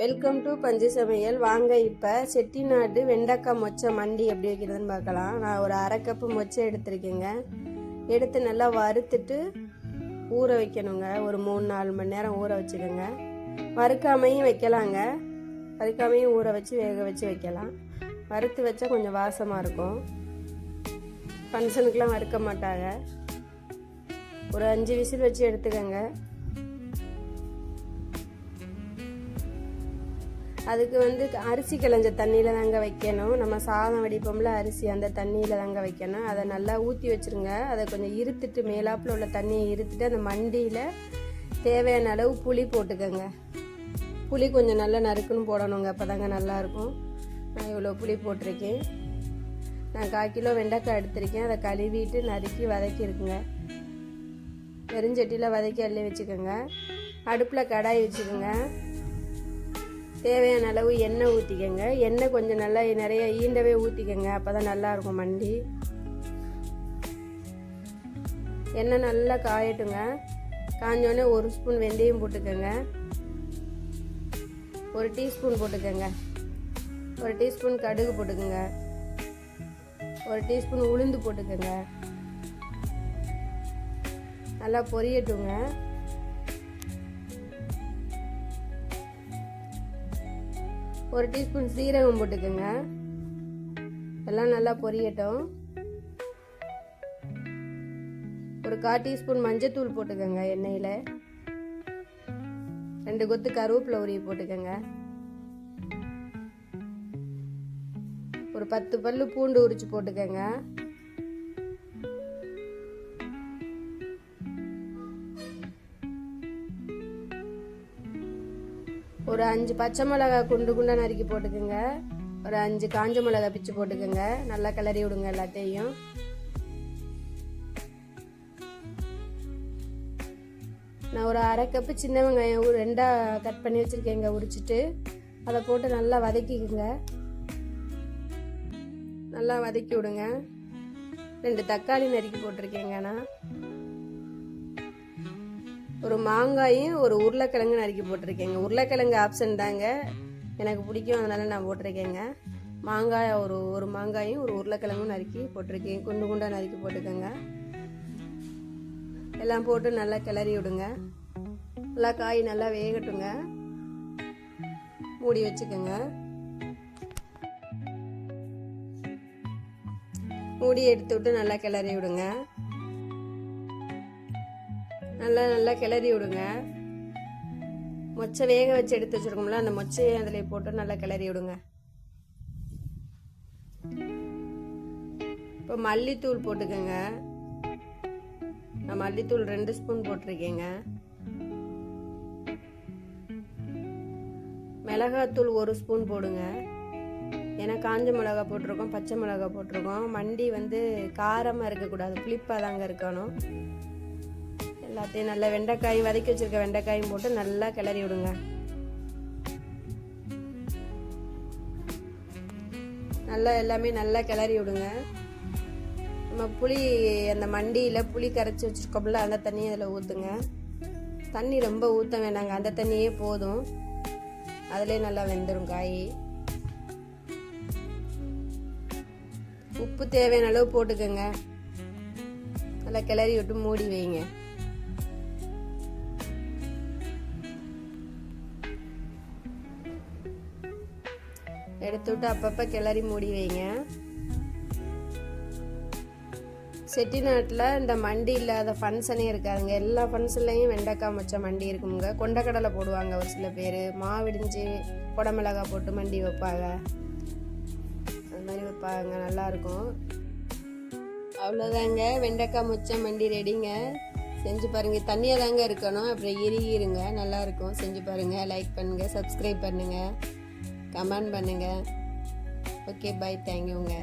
Welcome to பஞ்சு சமையல் வாங்க இப்போ செட்டிநாடு வெண்டைக்காய் மொச்சை மண்டி எப்படி வைக்கிறதுன்னு பார்க்கலாம். நான் ஒரு அரை கப்பு மொச்சை எடுத்திருக்கேங்க. எடுத்து நல்லா வறுத்துட்டு ஊற வைக்கணுங்க. ஒரு மூணு நாலு மணி நேரம் ஊற வச்சுக்கோங்க. வறுக்காமையும் வைக்கலாங்க. வறுக்காமையும் ஊற வச்சு வேக வச்சு வைக்கலாம். வறுத்து வச்சா கொஞ்சம் வாசமாக இருக்கும். ஃபங்க்ஷனுக்கெலாம் வறுக்க மாட்டாங்க. ஒரு அஞ்சு விசில் வச்சு எடுத்துக்கோங்க. அதுக்கு வந்து அரிசி கிளஞ்ச தண்ணியில் தாங்க வைக்கணும். நம்ம சாதம் வடிப்போம்ல அரிசி அந்த தண்ணியில் தாங்க வைக்கணும். அதை நல்லா ஊற்றி வச்சுருங்க. அதை கொஞ்சம் இருத்துட்டு மேலாப்பில் உள்ள தண்ணியை இருத்துட்டு அந்த மண்டியில் தேவையான அளவு புளி போட்டுக்கோங்க. புளி கொஞ்சம் நல்லா நறுக்குன்னு போடணுங்க. அப்போ தாங்க நல்லாயிருக்கும். நான் இவ்வளோ புளி போட்டிருக்கேன். நான் கால் கிலோ வெண்டைக்காய் எடுத்திருக்கேன். அதை கழுவிட்டு நறுக்கி வதக்கியிருக்குங்க பெருஞ்சட்டியில் வதக்கி அள்ளி வச்சுக்கோங்க. அடுப்பில் கடாய் வச்சுக்கோங்க. தேவையான அளவு எண்ணெய் ஊற்றிக்கங்க எண்ணெய் கொஞ்சம் நல்லா நிறைய ஈண்டவே ஊற்றிக்கங்க அப்போ தான் நல்லாயிருக்கும் மண்டி. எண்ணெய் நல்லா காயட்டுங்க. காஞ்சோடனே ஒரு ஸ்பூன் வெந்தயம் போட்டுக்கோங்க. ஒரு டீஸ்பூன் போட்டுக்கோங்க. ஒரு டீஸ்பூன் கடுகு போட்டுக்கோங்க. ஒரு டீஸ்பூன் உளுந்து போட்டுக்கோங்க. நல்லா பொரியட்டுங்க. ஒரு டீஸ்பூன் சீரகம் போட்டுக்கோங்க. எல்லாம் நல்லா பொரியட்டும். ஒரு கால் டீஸ்பூன் மஞ்சத்தூள் போட்டுக்கோங்க எண்ணெயில். ரெண்டு கொத்து கருவேப்பிலை உருவி போட்டுக்கோங்க. ஒரு பத்து பல்லு பூண்டு உரிச்சு போட்டுக்கோங்க. ஒரு அஞ்சு பச்சை மிளகாய் குண்டு குண்டாக நறுக்கி போட்டுக்கோங்க. ஒரு அஞ்சு காஞ்ச மிளகாய் பிச்சு போட்டுக்கோங்க. நல்லா கிளறி விடுங்க எல்லாத்தையும். நான் ஒரு அரை கப்பு சின்ன வெங்காயம் ரெண்டாக கட் பண்ணி வச்சுருக்கேங்க உரிச்சிட்டு அதை போட்டு நல்லா வதக்கிக்குங்க. நல்லா வதக்கி விடுங்க. ரெண்டு தக்காளி நறுக்கி போட்டிருக்கேங்க நான். ஒரு மாங்காயும் ஒரு உருளைக்கிழங்கு நறுக்கி போட்டிருக்கேங்க. உருளைக்கிழங்கு ஆப்ஷன் தாங்க. எனக்கு பிடிக்கும் அதனால் நான் போட்டிருக்கேங்க. மாங்காய் ஒரு ஒரு மாங்காயும் ஒரு உருளைக்கிழங்கும் நறுக்கி போட்டிருக்கேன். குண்டு குண்டாக நறுக்கி போட்டுக்கோங்க. எல்லாம் போட்டு நல்லா கிளறி விடுங்க. நல்லா காய் நல்லா வேகட்டுங்க. மூடி வச்சுக்கோங்க. மூடி எடுத்து விட்டு நல்லா கிளறி விடுங்க. நல்லா நல்லா கிளறி விடுங்க. மொச்சை வேக வச்சு எடுத்து வச்சுருக்கோம்ல அந்த மொச்சையை அதில் போட்டு நல்லா கிளறி விடுங்க. இப்போ மல்லித்தூள் போட்டுக்கோங்க. நான் மல்லித்தூள் ரெண்டு ஸ்பூன் போட்டிருக்கேங்க. மிளகாத்தூள் ஒரு ஸ்பூன் போடுங்க. ஏன்னா காஞ்ச மிளகா போட்டிருக்கோம் பச்சை மிளகா போட்டிருக்கோம். மண்டி வந்து காரமாக இருக்கக்கூடாது புளிப்பாக தாங்க இருக்கணும். எல்லாத்தையும் நல்லா வெண்டைக்காய் வதக்கி வச்சிருக்க வெண்டைக்காயும் போட்டு நல்லா கிளறி விடுங்க. நல்லா எல்லாமே நல்லா கிளறி விடுங்க. நம்ம புளி அந்த மண்டியில் புளி கரைச்சி வச்சுருக்கோம்ல அந்த தண்ணியை அதில் ஊற்றுங்க தண்ணி ரொம்ப ஊற்ற வேணாங்க அந்த தண்ணியே போதும். அதிலே நல்லா வெந்துடும் காய். உப்பு தேவையான அளவு போட்டுக்கோங்க. நல்லா கிளறி விட்டு மூடி வைங்க. எடுத்து விட்டு அப்பப்போ கிளறி மூடி வைங்க. செட்டிநாட்டில் இந்த மண்டி இல்லாத ஃபங்க்ஷனே இருக்காதுங்க. எல்லா ஃபங்க்ஷன்லேயும் வெண்டைக்காய் மச்ச மண்டி இருக்குங்க. கொண்டக்கடலை போடுவாங்க ஒரு சில பேர். மாவிடிஞ்சு குடமிளகா போட்டு மண்டி வைப்பாங்க. அது மாதிரி வைப்பாங்க. நல்லாயிருக்கும் அவ்வளோதாங்க வெண்டைக்காய் மொச்ச மண்டி ரெடிங்க செஞ்சு பாருங்கள் தண்ணியாக தாங்க இருக்கணும். அப்புறம் இறுகிருங்க நல்லாயிருக்கும் செஞ்சு பாருங்கள் லைக் பண்ணுங்கள் சப்ஸ்கிரைப் பண்ணுங்கள் கமெண்ட் பண்ணுங்கள் ஓகே பை தேங்க்யூங்க